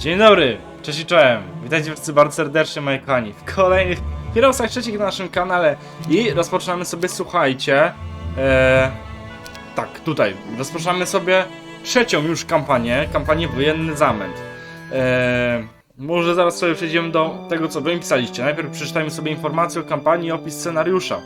Dzień dobry, cześć i czołem. Witajcie wszyscy bardzo serdecznie, moi kochani, w kolejnych Heroesach trzecich na naszym kanale i rozpoczynamy sobie, słuchajcie, e, tak, tutaj, rozpoczynamy sobie trzecią już kampanię, kampanię Wojenny Zamęt. E, może zaraz sobie przejdziemy do tego, co wy mi pisaliście. Najpierw przeczytajmy sobie informację o kampanii i opis scenariusza.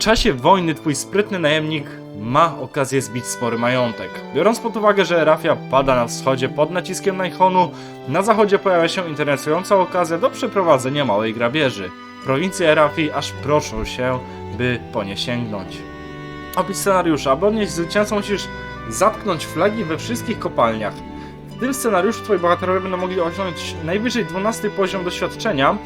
Czasie wojny twój sprytny najemnik ma okazję zbić spory majątek. Biorąc pod uwagę, że Rafia pada na wschodzie pod naciskiem Najhonu, na zachodzie pojawia się interesująca okazja do przeprowadzenia małej grabieży. Prowincje Rafii aż proszą się, by po nie sięgnąć. Opis scenariusza. Aby odnieść zwycięstwo musisz zatknąć flagi we wszystkich kopalniach. W tym scenariuszu twoi bohaterowie będą mogli osiągnąć najwyżej 12 poziom doświadczenia,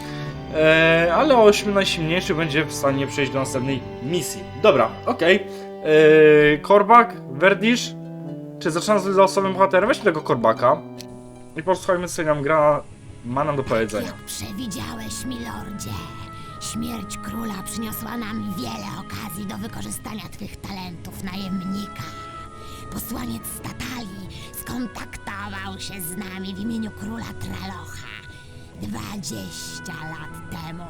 ale 8 najsilniejszy będzie w stanie przejść do następnej misji. Dobra, okej. Eee, Korbak, Verdisz. Czy zaczynam z losowym bohaterem? Weźmy tego Korbaka. I posłuchajmy, co nam gra ma nam do powiedzenia. Jak przewidziałeś, milordzie, śmierć króla przyniosła nam wiele okazji do wykorzystania twych talentów najemnika. Posłaniec Statali skontaktował się z nami w imieniu króla Tralocha 20 lat temu.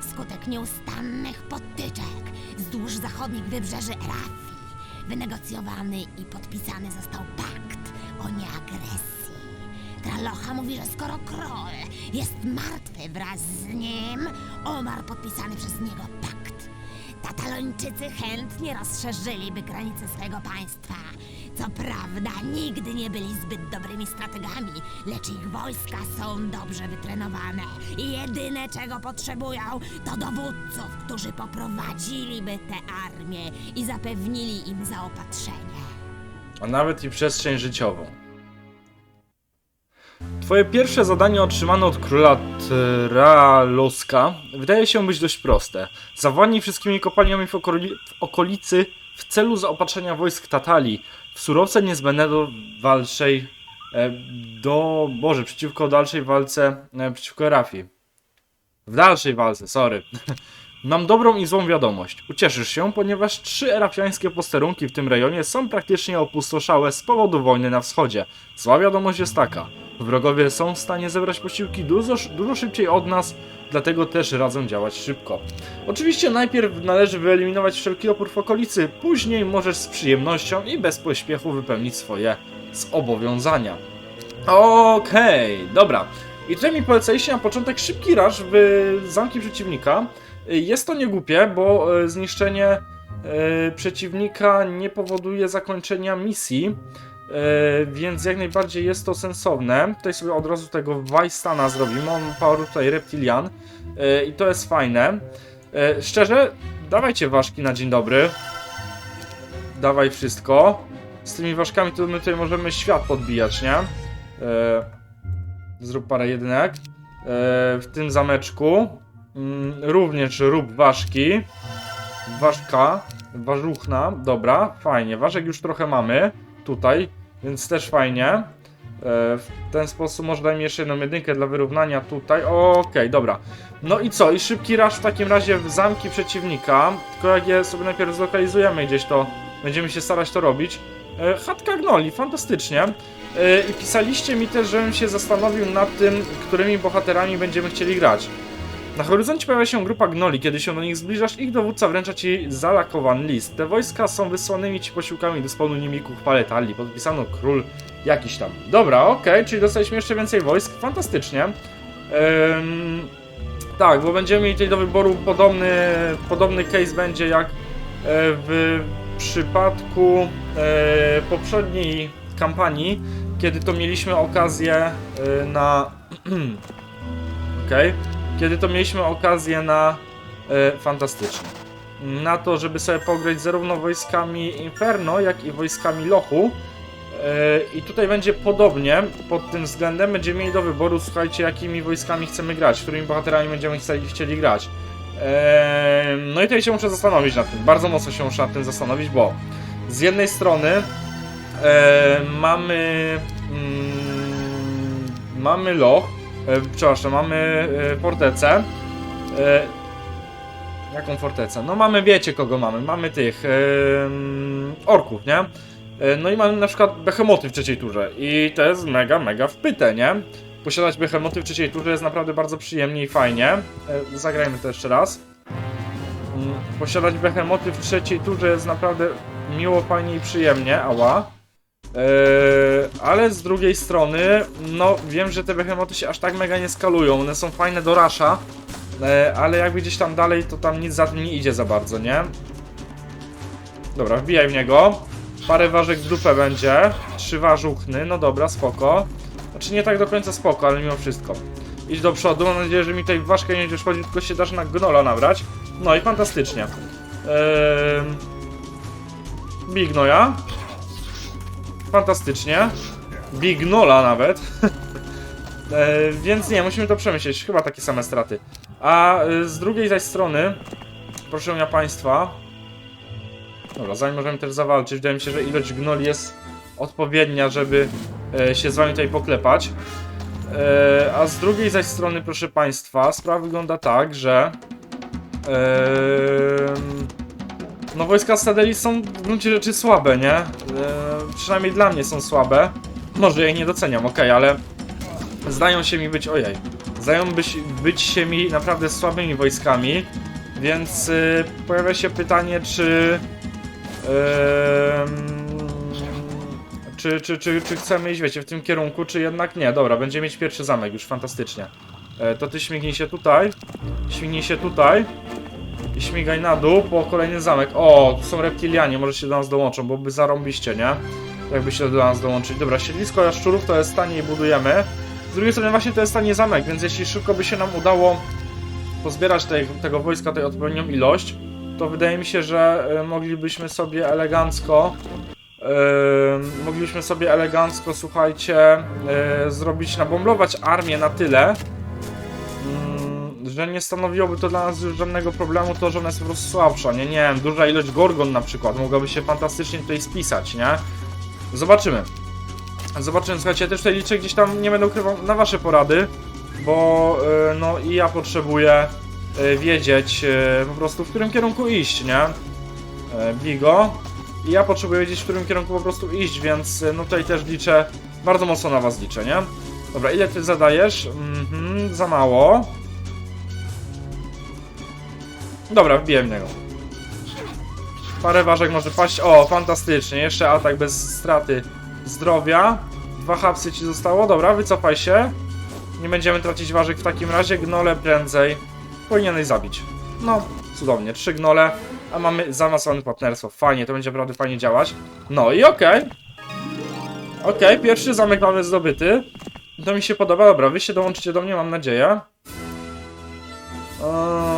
Wskutek nieustannych potyczek wzdłuż zachodnich wybrzeży Erafii wynegocjowany i podpisany został pakt o nieagresji. Tralocha mówi, że skoro król jest martwy wraz z nim, umarł podpisany przez niego pakt. Tatalończycy chętnie rozszerzyliby granice swojego państwa. Co prawda, nigdy nie byli zbyt dobrymi strategami, lecz ich wojska są dobrze wytrenowane i jedyne czego potrzebują to dowódców, którzy poprowadziliby tę armię i zapewnili im zaopatrzenie. A nawet i przestrzeń życiową. Twoje pierwsze zadanie otrzymane od króla Traloska wydaje się być dość proste. Zawładnij wszystkimi kopalniami w, okoli w okolicy w celu zaopatrzenia wojsk Tatali w surowce niezbędne do dalszej e, do Boże, przeciwko dalszej walce e, przeciwko Rafi. W dalszej walce, sorry. Mam dobrą i złą wiadomość. Ucieszysz się, ponieważ trzy erafiańskie posterunki w tym rejonie są praktycznie opustoszałe z powodu wojny na wschodzie. Zła wiadomość jest taka. Wrogowie są w stanie zebrać posiłki dużo, dużo szybciej od nas, dlatego też radzą działać szybko. Oczywiście najpierw należy wyeliminować wszelki opór w okolicy, później możesz z przyjemnością i bez pośpiechu wypełnić swoje zobowiązania. Okej, dobra. I tutaj mi polecaliście na początek szybki rush w zamki przeciwnika. Jest to niegłupie, bo y, zniszczenie y, przeciwnika nie powoduje zakończenia misji, więc jak najbardziej jest to sensowne. Tutaj sobie od razu tego Wajstana zrobimy, on ma tutaj reptilian y, i to jest fajne. Y, Szczerze, dawajcie ważki na dzień dobry. Dawaj wszystko. Z tymi ważkami to my tutaj możemy świat podbijać, nie? E, zrób parę jedynek. E, w tym zameczku mm, również rób ważki. Ważka, ważuchna, dobra, fajnie. Ważek już trochę mamy tutaj, więc też fajnie. E, w ten sposób może daj mi jeszcze jedną jedynkę dla wyrównania tutaj. Okej, dobra. No i co? I szybki rush w takim razie w zamki przeciwnika. Tylko jak je sobie najpierw zlokalizujemy gdzieś, to będziemy się starać to robić. E, Chatka Gnoli, fantastycznie. E, I pisaliście mi też, żebym się zastanowił nad tym, którymi bohaterami będziemy chcieli grać. Na horyzoncie pojawia się grupa gnoli. Kiedy się do nich zbliżasz, ich dowódca wręcza ci zalakowany list. Te wojska są wysłanymi ci posiłkami do spawnu nimików paletali. Podpisano król jakiś tam. Dobra, okej, czyli dostaliśmy jeszcze więcej wojsk. Fantastycznie. Tak, bo będziemy mieli tutaj do wyboru podobny, podobny case będzie jak e, w przypadku e, poprzedniej kampanii, kiedy to mieliśmy okazję e, na. Okej. Kiedy to mieliśmy okazję na. E, fantastycznie. Na to, żeby sobie pograć zarówno wojskami Inferno, jak i wojskami Lochu. E, I tutaj będzie podobnie pod tym względem. Będziemy mieli do wyboru, słuchajcie, jakimi wojskami chcemy grać, którymi bohaterami będziemy chcieli, chcieli grać. Eee, no i tutaj się muszę zastanowić nad tym. Bardzo mocno się muszę nad tym zastanowić, bo z jednej strony e, mamy mm, mamy loch, e, przepraszam, mamy e, fortecę. E, jaką fortecę? No mamy, wiecie kogo mamy. Mamy tych em, orków, nie? E, No i mamy na przykład behemoty w trzeciej turze i to jest mega, mega wpyte, nie? Posiadać behemoty w trzeciej turze jest naprawdę bardzo przyjemnie i fajnie. E, Zagrajmy to jeszcze raz. Mm, Posiadać behemoty w trzeciej turze jest naprawdę miło, fajnie i przyjemnie, ała. Eee, ale z drugiej strony, no wiem, że te behemoty się aż tak mega nie skalują, one są fajne do rasza, e, ale jakby gdzieś tam dalej, to tam nic za tym nie idzie za bardzo, nie? Dobra, wbijaj w niego. Parę ważek w dupę będzie, trzy warzuchny, no dobra, spoko. Znaczy nie tak do końca spoko, ale mimo wszystko. Idź do przodu, mam nadzieję, że mi w ważkę nie będziesz chodził, tylko się dasz na gnola nabrać. No i fantastycznie. Eee... Bignoja. Fantastycznie. Bignola nawet. e, więc nie, musimy to przemyśleć. Chyba takie same straty. A e, z drugiej zaś strony, proszę ja Państwa. Dobra, zanim możemy też zawalczyć, wydaje mi się, że ilość gnoli jest odpowiednia, żeby e, się z Wami tutaj poklepać. E, a z drugiej zaś strony, proszę Państwa, sprawa wygląda tak, że. em, no wojska Stadeli są w gruncie rzeczy słabe, nie? E, przynajmniej dla mnie są słabe. Może ja ich nie doceniam, okej, ale zdają się mi być, ojej, zdają być, być się mi naprawdę słabymi wojskami, więc y, pojawia się pytanie, czy, em, czy, czy, czy, czy chcemy iść, wiecie, w tym kierunku, czy jednak nie. Dobra, będziemy mieć pierwszy zamek, już fantastycznie. E, to ty śmignij się tutaj, śmignij się tutaj. Śmigaj na dół po kolejny zamek. O, tu są reptilianie, może się do nas dołączą, bo by zarąbiście, nie? Jakby się do nas dołączyć. Dobra, siedlisko jaszczurów to jest tanie i budujemy. Z drugiej strony właśnie to jest tanie zamek, więc jeśli szybko by się nam udało pozbierać tej, tego wojska, tej odpowiednią ilość, to wydaje mi się, że e, moglibyśmy sobie elegancko e, moglibyśmy sobie elegancko, słuchajcie, e, zrobić, nabomblować armię na tyle, że nie stanowiłoby to dla nas już żadnego problemu to, że ona jest po prostu słabsza, nie, nie wiem, duża ilość gorgon na przykład mogłaby się fantastycznie tutaj spisać, nie? Zobaczymy. Zobaczymy, słuchajcie, ja też tutaj liczę gdzieś tam, nie będę ukrywał, na wasze porady, bo y, no i ja potrzebuję y, wiedzieć y, po prostu, w którym kierunku iść, nie? Y, Bigo. I ja potrzebuję wiedzieć, w którym kierunku po prostu iść, więc y, no tutaj też liczę, bardzo mocno na was liczę, nie? Dobra, ile ty zadajesz? Mhm, za mało. Dobra, wbiję w niego. Parę ważek może paść. O, fantastycznie. Jeszcze atak bez straty zdrowia. Dwa hapsy ci zostało. Dobra, wycofaj się. Nie będziemy tracić ważek w takim razie. Gnole prędzej. Powinieneś zabić. No, cudownie. Trzy gnole. A mamy zaawansowane partnerstwo. Fajnie, to będzie naprawdę fajnie działać. No i okej. Okej, pierwszy zamek mamy zdobyty. To mi się podoba. Dobra, wy się dołączycie do mnie, mam nadzieję. Eee,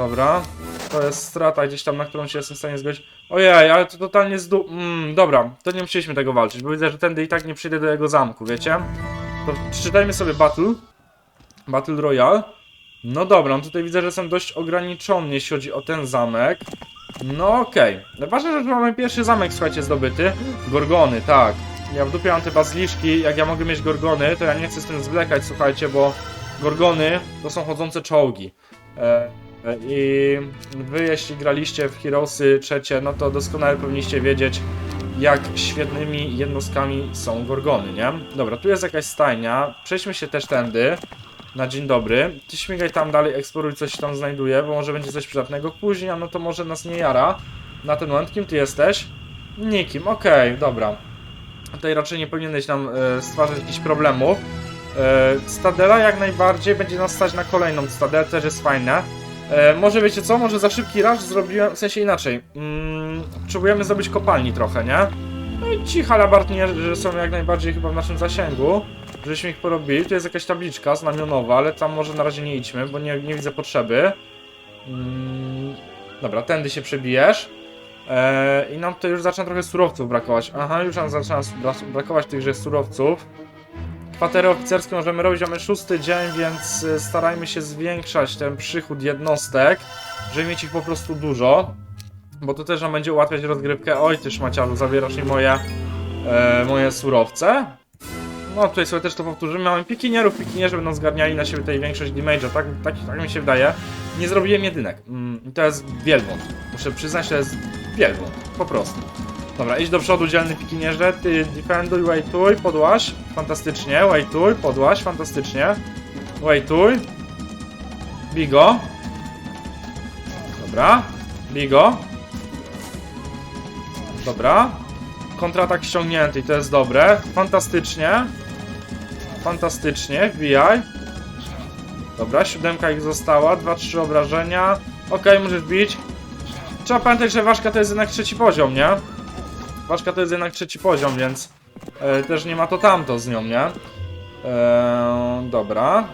dobra. To jest strata gdzieś tam, na którą się jestem w stanie zgodzić. Ojej, ale to totalnie zdu... Mm, dobra, to nie musieliśmy tego walczyć, bo widzę, że tędy i tak nie przyjdę do jego zamku, wiecie? To przeczytajmy sobie Battle. Battle Royale. No dobra, no tutaj widzę, że jestem dość ograniczony, jeśli chodzi o ten zamek. No okej. Okay. Ważne, że mamy pierwszy zamek, słuchajcie, zdobyty. Gorgony, tak. Ja w dupie mam te baziliszki, jak ja mogę mieć gorgony, to ja nie chcę z tym zwlekać, słuchajcie, bo gorgony to są chodzące czołgi. E, I wy, jeśli graliście w Heroesy trzecie, no to doskonale powinniście wiedzieć, jak świetnymi jednostkami są gorgony, nie? Dobra, tu jest jakaś stajnia. Przejdźmy się też tędy. Na dzień dobry. Ty śmigaj tam dalej, eksploruj coś tam znajduje, bo może będzie coś przydatnego. Później, a no to może nas nie jara. Na ten moment, kim ty jesteś? Nikim, okej, dobra. Tutaj raczej nie powinieneś nam e, stwarzać jakichś problemów. E, Stadela jak najbardziej będzie nas stać na kolejną Stadelę, też jest fajne. E, może wiecie co, może za szybki rush zrobiłem, w sensie inaczej. Mm, potrzebujemy zrobić kopalni trochę, nie? No i ci halabartnierzy są jak najbardziej chyba w naszym zasięgu, żebyśmy ich porobili. Tu jest jakaś tabliczka znamionowa, ale tam może na razie nie idźmy, bo nie, nie widzę potrzeby. Mm, dobra, tędy się przebijesz. Eee, I nam tutaj już zaczyna trochę surowców brakować. Aha, już nam zaczyna bra- brakować tychże surowców. Kwatery oficerskie możemy robić, mamy szósty dzień, więc y, starajmy się zwiększać ten przychód jednostek, żeby mieć ich po prostu dużo. Bo to też nam będzie ułatwiać rozgrywkę. Oj, ty szmaciarzu, zabierasz mi moje, e, moje surowce. No, tutaj sobie też to powtórzymy. Mamy pikinierów, pikinierzy będą zgarniali na siebie tutaj większość damage'a, tak, tak, tak mi się wydaje. Nie zrobiłem jedynek. Mm, to jest wielbłąd. Muszę przyznać, to jest wielbłąd. Po prostu. Dobra, idź do przodu, dzielny pikinierze. Ty defenduj, waituj, podłaś. Fantastycznie, waituj, podłaś, fantastycznie. Waituj. Bigo. Dobra. Bigo. Dobra. Kontratak ściągnięty to jest dobre. Fantastycznie. Fantastycznie, wbijaj. Dobra, siódemka ich została, dwa, trzy obrażenia. Okej, możesz bić. Trzeba pamiętać, że ważka to jest jednak trzeci poziom, nie? Ważka to jest jednak trzeci poziom, więc e, też nie ma to tamto z nią, nie? E, dobra.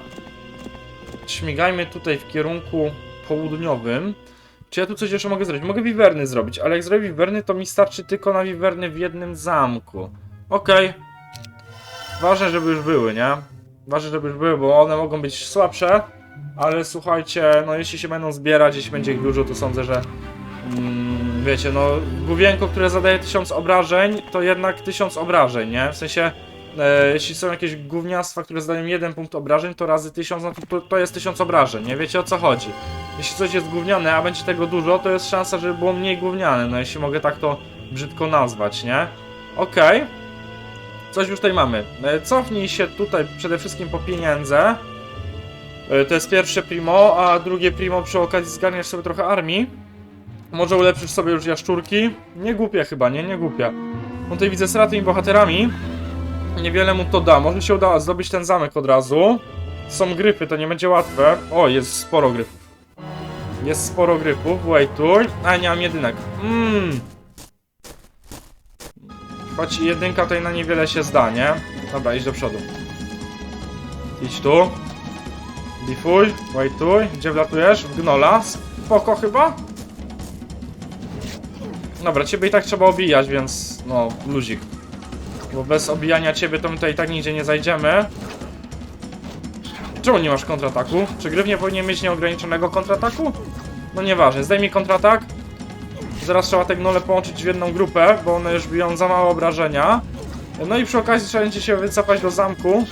Śmigajmy tutaj w kierunku południowym. Czy ja tu coś jeszcze mogę zrobić? Mogę wiwerny zrobić, ale jak zrobię wiwerny, to mi starczy tylko na wiwerny w jednym zamku. Okej. Ważne, żeby już były, nie? Ważne, żeby już były, bo one mogą być słabsze, ale słuchajcie, no jeśli się będą zbierać, jeśli będzie ich dużo, to sądzę, że mm, wiecie, no główienko, które zadaje 1000 obrażeń, to jednak 1000 obrażeń, nie? W sensie, e, jeśli są jakieś gówniastwa, które zadają 1 punkt obrażeń, to razy 1000, no to, to jest 1000 obrażeń, nie? Wiecie o co chodzi. Jeśli coś jest gówniane, a będzie tego dużo, to jest szansa, żeby było mniej gówniane, no jeśli mogę tak to brzydko nazwać, nie? Okej. Coś już tutaj mamy. E, Cofnij się tutaj przede wszystkim po pieniądze. E, To jest pierwsze primo, a drugie primo przy okazji zgarniasz sobie trochę armii. Może ulepszysz sobie już jaszczurki. Nie głupia chyba, nie? Nie głupia. No tutaj widzę z tymi bohaterami. Niewiele mu to da. Może się uda zdobyć ten zamek od razu. Są gryfy, to nie będzie łatwe. O, jest sporo gryfów. Jest sporo gryfów, waituj. A, nie mam jedynek. Mmm. Choć jedynka tutaj na niewiele się zda, nie? Dobra, idź do przodu. Idź tu. Difuj, waituj. Gdzie wlatujesz? W gnola. Spoko chyba? Dobra, ciebie i tak trzeba obijać, więc no, luzik. Bo bez obijania ciebie to my tutaj i tak nigdzie nie zajdziemy. Czemu nie masz kontrataku? Czy gryf nie powinien mieć nieograniczonego kontrataku? No nieważne, zdejmij kontratak. Zaraz trzeba te gnole połączyć w jedną grupę, bo one już biją za małe obrażenia. No i przy okazji trzeba będzie się wycofać do zamku,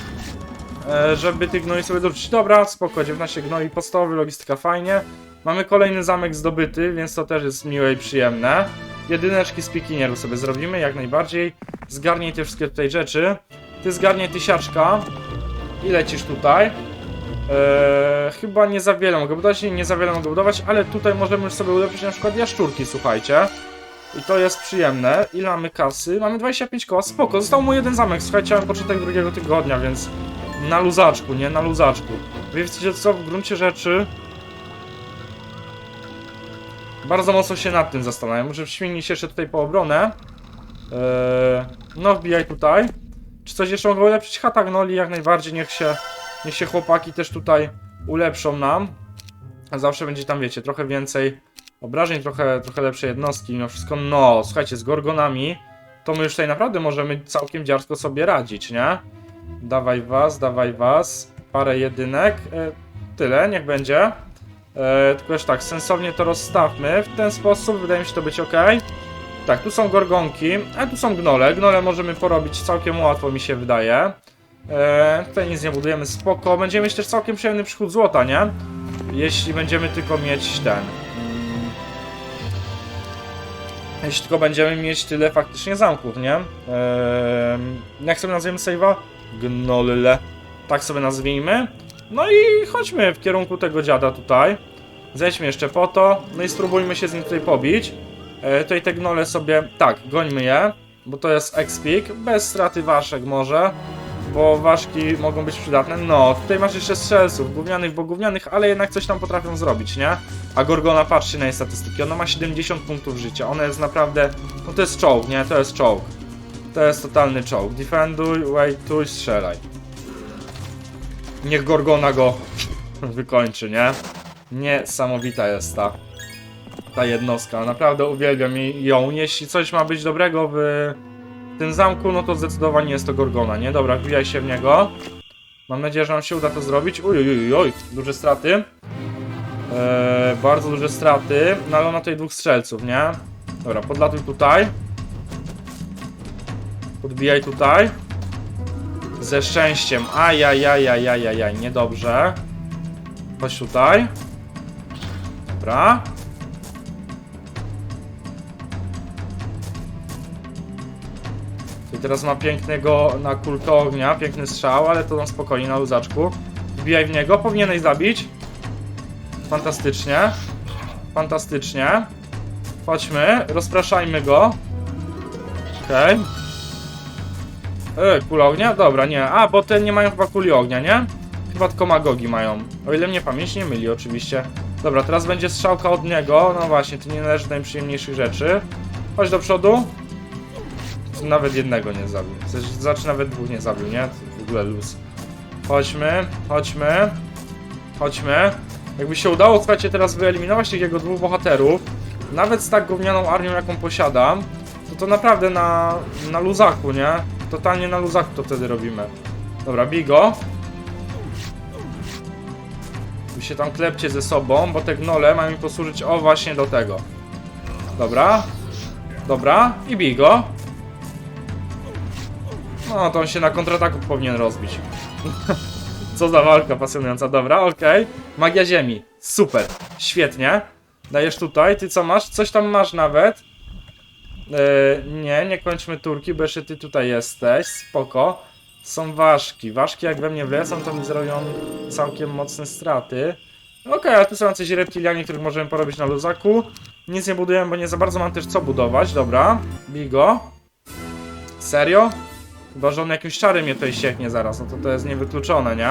e, żeby tych gnoi sobie dorzucić. Dobra, spoko, 19 gnoi podstawowy, logistyka fajnie. Mamy kolejny zamek zdobyty, więc to też jest miłe i przyjemne. Jedyneczki z pikinierów sobie zrobimy, jak najbardziej. Zgarnij te wszystkie tutaj rzeczy. Ty zgarnij tysiaczka i lecisz tutaj. Eee, chyba nie za wiele mogę budować, nie, za wiele mogę budować, ale tutaj możemy sobie ulepszyć na przykład jaszczurki, słuchajcie. I to jest przyjemne. Ile mamy kasy? Mamy 25 koła, spoko. Został mu jeden zamek, słuchajcie, mamy początek drugiego tygodnia, więc na luzaczku, nie? Na luzaczku. Wiecie co, w gruncie rzeczy... Bardzo mocno się nad tym zastanawiam. Może się jeszcze tutaj po obronę. Eee, no, wbijaj tutaj. Czy coś jeszcze mogę ulepszyć? Chata gnoli jak najbardziej, niech się... Niech się chłopaki też tutaj ulepszą nam. A zawsze będzie tam, wiecie, trochę więcej obrażeń, trochę, trochę lepsze jednostki. Mimo wszystko, no, słuchajcie, z gorgonami to my już tutaj naprawdę możemy całkiem dziarsko sobie radzić, nie? Dawaj was, dawaj was. Parę jedynek. E, tyle, niech będzie. E, tylko już tak, sensownie to rozstawmy. W ten sposób wydaje mi się to być ok. Tak, tu są gorgonki, a tu są gnole. Gnole możemy porobić całkiem łatwo, mi się wydaje. E, tutaj nic nie budujemy, spoko. Będziemy mieć też całkiem przyjemny przychód złota, nie? Jeśli będziemy tylko mieć ten. Jeśli tylko będziemy mieć tyle faktycznie zamków, nie? Eee, jak sobie nazwiemy save'a? Gnolle. Tak sobie nazwijmy. No i chodźmy w kierunku tego dziada tutaj. Zejdźmy jeszcze po to. No i spróbujmy się z nim tutaj pobić. E, tutaj te gnole sobie... Tak, gońmy je. Bo to jest expik. Bez straty waszek może bo ważki mogą być przydatne. No, tutaj masz jeszcze strzelców, gównianych, bo gównianych, ale jednak coś tam potrafią zrobić, nie? A Gorgona, patrzcie na jej statystyki, ona ma 70 punktów życia, ona jest naprawdę, no to jest czołg, nie? To jest czołg. To jest totalny czołg. Defenduj, waituj, strzelaj. Niech Gorgona go wykończy, nie? Niesamowita jest ta, ta jednostka, naprawdę uwielbiam ją. Jeśli coś ma być dobrego w tym zamku, no to zdecydowanie jest to Gorgona, nie? Dobra, wbijaj się w niego. Mam nadzieję, że nam się uda to zrobić. Uj, uj, uj, uj. duże straty. Eee, bardzo duże straty. No ale ona tutaj dwóch strzelców, nie? Dobra, podlatuj tutaj. Podbijaj tutaj. Ze szczęściem. Ajajajajajajaj, niedobrze. Chodź tutaj. Dobra. teraz ma pięknego na kulkę ognia, piękny strzał, ale to na spokojnie, na luzaczku. Wbijaj w niego, powinieneś zabić. Fantastycznie. Fantastycznie. Chodźmy, rozpraszajmy go. Okej. Okay. Kula ognia? Dobra, nie. A, bo te nie mają chyba kuli ognia, nie? Chyba tylko magogi mają. O ile mnie pamięć nie myli, oczywiście. Dobra, teraz będzie strzałka od niego. No właśnie, to nie należy do najprzyjemniejszych rzeczy. Chodź do przodu. Nawet jednego nie zabił. Sensie, Znaczy nawet dwóch nie zabił, nie? To w ogóle luz. Chodźmy, chodźmy. Chodźmy. Jakby się udało, słuchajcie, teraz wyeliminować tych jego dwóch bohaterów, nawet z tak gównianą armią, jaką posiadam, to to naprawdę na, na luzaku, nie? Totalnie na luzaku to wtedy robimy. Dobra, bigo. Wy się tam klepcie ze sobą, bo te gnole mają mi posłużyć o właśnie do tego. Dobra. Dobra. I bigo. No, to on się na kontrataku powinien rozbić. Co za walka pasjonująca. Dobra, okej. Magia ziemi. Super. Świetnie. Dajesz tutaj. Ty co masz? Coś tam masz nawet. Yy, nie, nie kończmy turki, bo jeszcze ty tutaj jesteś. Spoko. Są ważki. Ważki jak we mnie wlecą, to mi zrobią całkiem mocne straty. Okej, a tu są jacyś reptilianie, których możemy porobić na luzaku. Nic nie budujemy, bo nie za bardzo mam też co budować. Dobra. Bigo. Serio? Chyba, że on jakimś czarem mnie tutaj sieknie zaraz, no to to jest niewykluczone, nie?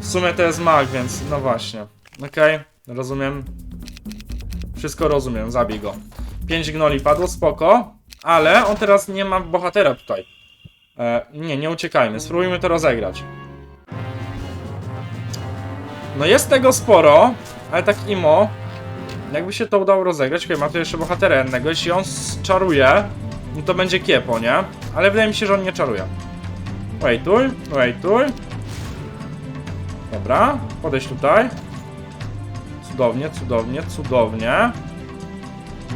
W sumie to jest mag, więc no właśnie. Okej, rozumiem. Wszystko rozumiem, zabij go. Pięć gnoli padło, spoko. Ale on teraz nie ma bohatera tutaj. E, nie, nie uciekajmy, spróbujmy to rozegrać. No jest tego sporo, ale tak imo. Jakby się to udało rozegrać, okej, ma tu jeszcze bohatera jednego, jeśli on czaruje, no to będzie kiepo, nie? Ale wydaje mi się, że on nie czaruje. Wejtuj, wejtuj. Dobra, podejdź tutaj. Cudownie, cudownie, cudownie.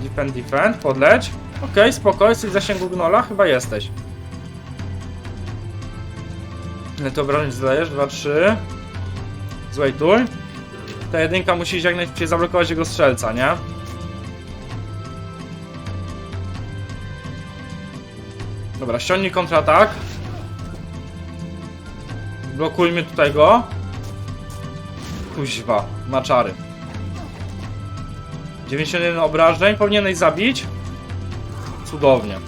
Defend, defend, podleć. Okej, spoko, jesteś w zasięgu gnola? Chyba jesteś. Ile to obrażeń zdajesz? 2, 3. Zwejtuj. Ta jedynka musi jak najszybciej zablokować jego strzelca, nie? Dobra, ściągnij kontratak. Blokujmy tutaj go. Kuźwa, ma czary. 91 obrażeń, powinieneś zabić. Cudownie.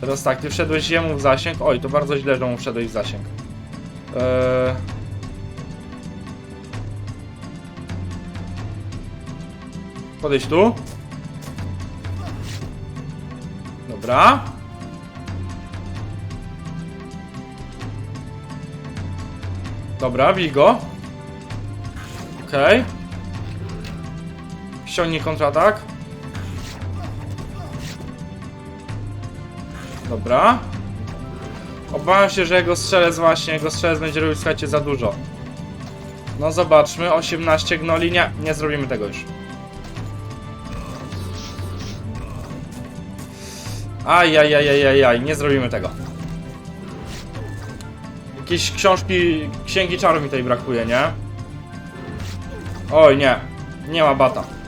Teraz tak, ty wszedłeś jemu w zasięg. Oj, to bardzo źle, że mu wszedłeś w zasięg. Eee... Podejdź tu. Dobra. Dobra, bij go. Okej. Okay. Ściągnij kontratak. Dobra. Obawiam się, że jego strzelec właśnie, jego strzelec będzie robił, słuchajcie, za dużo. No zobaczmy, 18 gnoli, nie, nie zrobimy tego już. Ajajajajajaj, nie zrobimy tego. Jakieś książki, księgi czaru mi tutaj brakuje, nie? Oj, nie. Nie ma bata.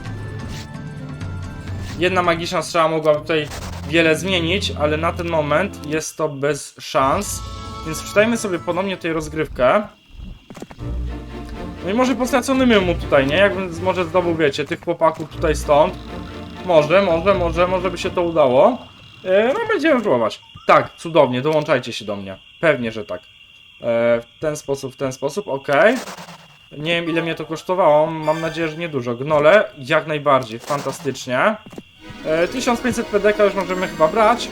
Jedna magiczna strzała mogłaby tutaj wiele zmienić, ale na ten moment jest to bez szans. Więc przeczytajmy sobie ponownie tutaj rozgrywkę. No i może po straconym mu tutaj, nie? Jakbym może zdobył, wiecie, tych chłopaków tutaj stąd. Może, może, może, może by się to udało. E, no będziemy próbować. Tak, cudownie, dołączajcie się do mnie. Pewnie, że tak. E, w ten sposób, w ten sposób, ok. Nie wiem ile mnie to kosztowało, mam nadzieję, że niedużo. Gnole, jak najbardziej, fantastycznie. E, 1500 PDK już możemy chyba brać.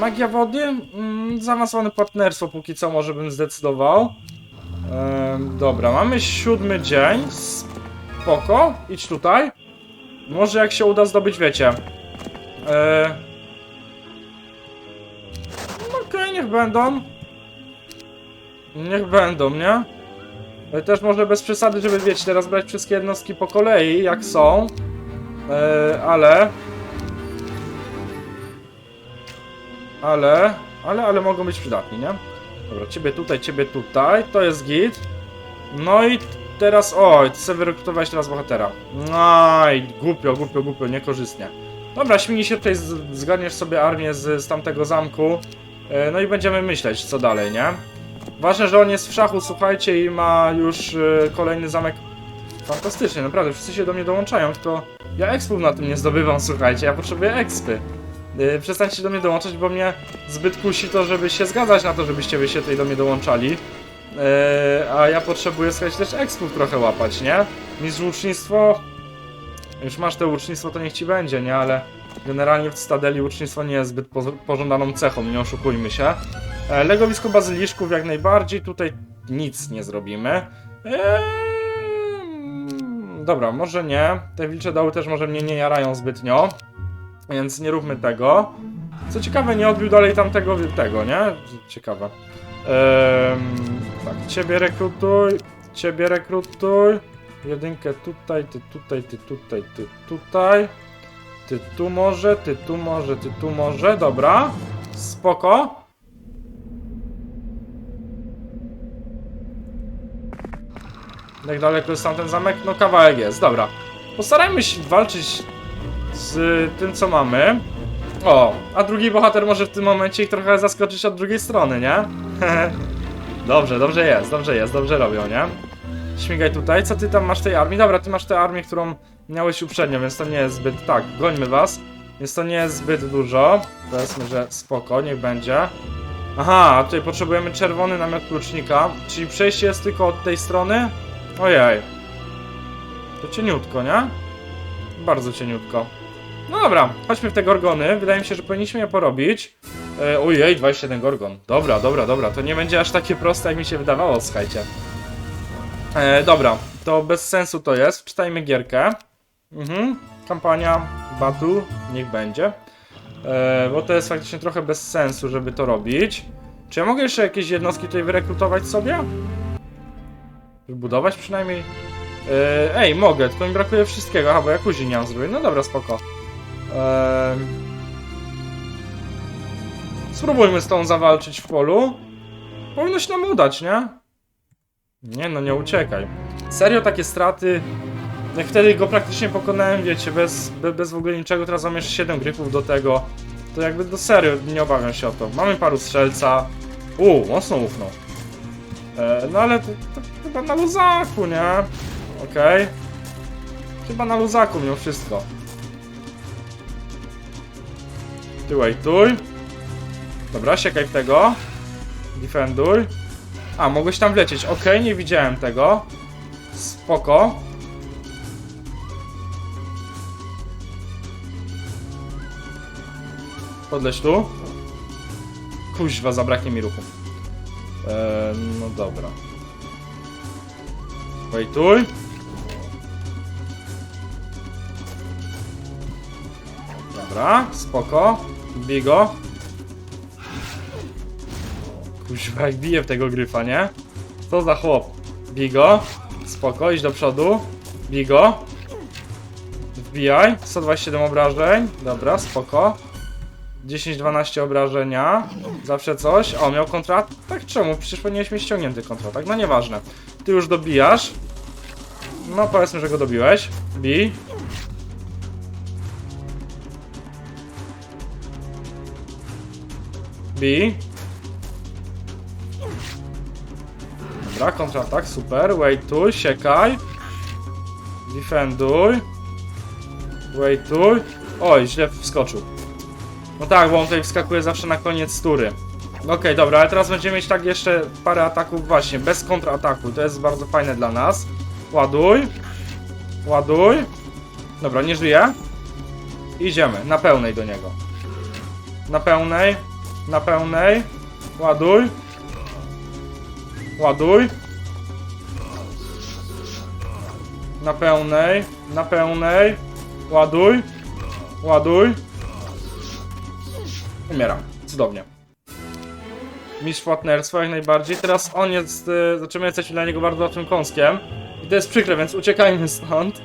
Magia wody? Mm, zaawansowane partnerstwo póki co może bym zdecydował. E, dobra, mamy siódmy dzień. Spoko, idź tutaj. Może jak się uda zdobyć, wiecie. E, Okej, niech będą. Niech będą, nie? Ale też może bez przesady, żeby wiecie, teraz brać wszystkie jednostki po kolei, jak są. E, ale... Ale... Ale, ale mogą być przydatni, nie? Dobra, ciebie tutaj, ciebie tutaj, to jest git. No i teraz, oj, ty sobie wyrekrutowałeś teraz bohatera. Aj, głupio, głupio, głupio, niekorzystnie. Dobra, śmignie się tutaj, zgarniesz sobie armię z, z tamtego zamku. E, no i będziemy myśleć, co dalej, nie? Ważne, że on jest w szachu, słuchajcie, i ma już e, kolejny zamek. Fantastycznie, naprawdę, wszyscy się do mnie dołączają, tylko ja expów na tym nie zdobywam, słuchajcie, ja potrzebuję expy. Yy, przestańcie do mnie dołączać, bo mnie zbyt kusi to, żeby się zgadzać na to, żebyście wy się tutaj do mnie dołączali. Yy, a ja potrzebuję, słuchajcie, też expów trochę łapać, nie? Mistrz łucznictwo... Już masz te łucznictwo, to niech ci będzie, nie? Ale generalnie w Stadeli łucznictwo nie jest zbyt pożądaną cechą, nie oszukujmy się. E, legowisko bazyliszków jak najbardziej, tutaj nic nie zrobimy. Eee, dobra, może nie. Te wilcze doły też może mnie nie jarają zbytnio, więc nie róbmy tego. Co ciekawe, nie odbił dalej tamtego tego, nie? Ciekawe. Ehm, tak, ciebie rekrutuj, ciebie rekrutuj. Jedynkę tutaj, ty tutaj, ty tutaj, ty tutaj. Ty tu może, ty tu może, ty tu może, dobra. Spoko. Jak daleko jest tamten zamek? No kawałek jest, dobra. Postarajmy się walczyć z tym, co mamy. O, a drugi bohater może w tym momencie ich trochę zaskoczyć od drugiej strony, nie? dobrze, dobrze jest, dobrze jest, dobrze robią, nie? Śmigaj tutaj, co ty tam masz tej armii? Dobra, ty masz tę armię, którą miałeś uprzednio, więc to nie jest zbyt... Tak, gońmy was. Więc to nie jest zbyt dużo. Powiedzmy, że spoko, niech będzie. Aha, tutaj potrzebujemy czerwony namiot klucznika. Czyli przejście jest tylko od tej strony? Ojej. To cieniutko, nie? Bardzo cieniutko. No dobra, chodźmy w te gorgony. Wydaje mi się, że powinniśmy je porobić. E, ojej, 21 gorgon. Dobra, dobra, dobra. To nie będzie aż takie proste, jak mi się wydawało, słuchajcie. E, dobra, to bez sensu to jest. Czytajmy gierkę. Mhm. Kampania Battle, niech będzie. E, bo to jest faktycznie trochę bez sensu, żeby to robić. Czy ja mogę jeszcze jakieś jednostki tutaj wyrekrutować sobie? Wybudować przynajmniej? E, ej, mogę, tylko mi brakuje wszystkiego. Aha, bo ja kuzi nie mam. No dobra, spoko. Spróbujmy z tą zawalczyć w polu. Powinno się nam udać, nie? Nie no, nie uciekaj. Serio takie straty. Jak wtedy go praktycznie pokonałem, wiecie, bez, be, bez w ogóle niczego, teraz mam jeszcze 7 gryfów do tego. To jakby do serio, nie obawiam się o to. Mamy paru strzelca. Uuu, mocno ufnął. E, no ale to, to chyba na luzaku, nie? Okej. Chyba na luzaku mimo wszystko. Ty wejtuj. Dobra, siekaj tego. Defenduj. A, mogłeś tam wlecieć. Okej, nie widziałem tego. Spoko. Podleć tu. Kuźwa, zabraknie mi ruchu. Eee, no dobra. Wejtuj. Dobra, spoko. Bigo. Kuźwa, jak bije w tego gryfa, nie? Co za chłop? Bigo. Spoko, idź do przodu. Bigo. Wbijaj. 127 obrażeń. Dobra, spoko. 10-12 obrażenia. Zawsze coś. O, miał kontratak? Tak czemu? Przecież powinieneś mieć ściągnięty kontratak. No nieważne. Ty już dobijasz. No powiedzmy, że go dobiłeś. Bij. Bij. Dobra, kontratak, super. Waituj, siekaj. Defenduj. Waituj. Oj, źle wskoczył. No tak, bo on tutaj wskakuje zawsze na koniec tury. Okej, dobra, ale teraz będziemy mieć tak jeszcze parę ataków właśnie, bez kontrataku. To jest bardzo fajne dla nas. Ładuj. Ładuj. Dobra, nie żyje. Idziemy, na pełnej do niego. Na pełnej. Na pełnej. Ładuj. Ładuj. Na pełnej. Na pełnej. Ładuj. Ładuj. Umiera. Cudownie. Mistrz płatnerstwa jak najbardziej. Teraz on jest... E, zaczynamy jesteśmy dla niego bardzo łatwym kąskiem. I to jest przykre, więc uciekajmy stąd.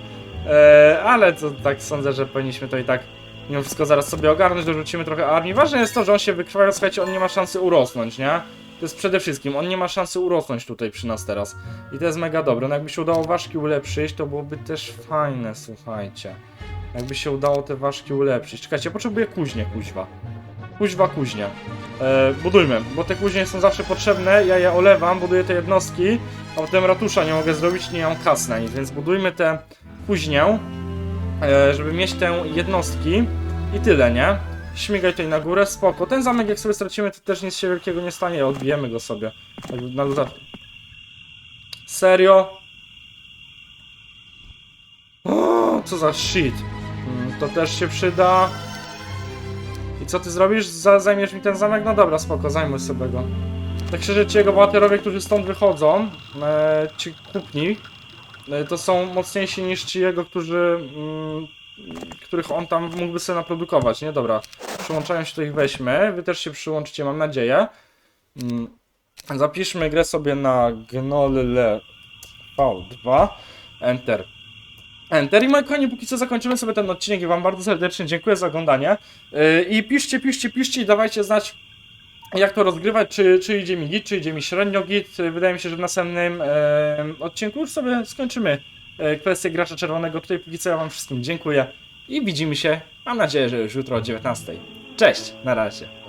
E, ale to tak sądzę, że powinniśmy to i tak mimo wszystko zaraz sobie ogarnąć, dorzucimy trochę armii. Ważne jest to, że on się wykrwaja, słuchajcie, on nie ma szansy urosnąć, nie? To jest przede wszystkim, on nie ma szansy urosnąć tutaj przy nas teraz. I to jest mega dobre. No jakby się udało ważki ulepszyć, to byłoby też fajne, słuchajcie. Jakby się udało te ważki ulepszyć. Czekajcie, ja potrzebuję kuźnie, kuźwa. Kuźwa, kuźnie. E, budujmy, bo te kuźnie są zawsze potrzebne, ja je olewam, buduję te jednostki, a potem ratusza nie mogę zrobić, nie mam kas na nic, więc budujmy te kuźnię, e, żeby mieć te jednostki i tyle, nie? Śmigaj tutaj na górę, spoko. Ten zamek jak sobie stracimy, to też nic się wielkiego nie stanie, odbijemy go sobie. Na luzaczku. Serio? O, co za shit. Mm, To też się przyda. Co ty zrobisz? Za, zajmiesz mi ten zamek? No dobra, spoko, zajmuj sobie go. Tak szczerze, ci jego bohaterowie, którzy stąd wychodzą, e, ci kupni, e, to są mocniejsi niż ci jego, którzy, mm, których on tam mógłby sobie naprodukować, nie? Dobra, przyłączają się, to ich weźmy. Wy też się przyłączycie, mam nadzieję. Mm, Zapiszmy grę sobie na gnolle V2. Enter. Enter. I moi kochani, póki co zakończymy sobie ten odcinek i wam bardzo serdecznie dziękuję za oglądanie. Yy, I piszcie, piszcie, piszcie i dawajcie znać jak to rozgrywać, czy, czy idzie mi git, czy idzie mi średnio git. Wydaje mi się, że w następnym odcinku już sobie skończymy e, kwestię gracza czerwonego. Tutaj póki co ja wam wszystkim dziękuję i widzimy się, mam nadzieję, że już jutro o 19. Cześć, na razie.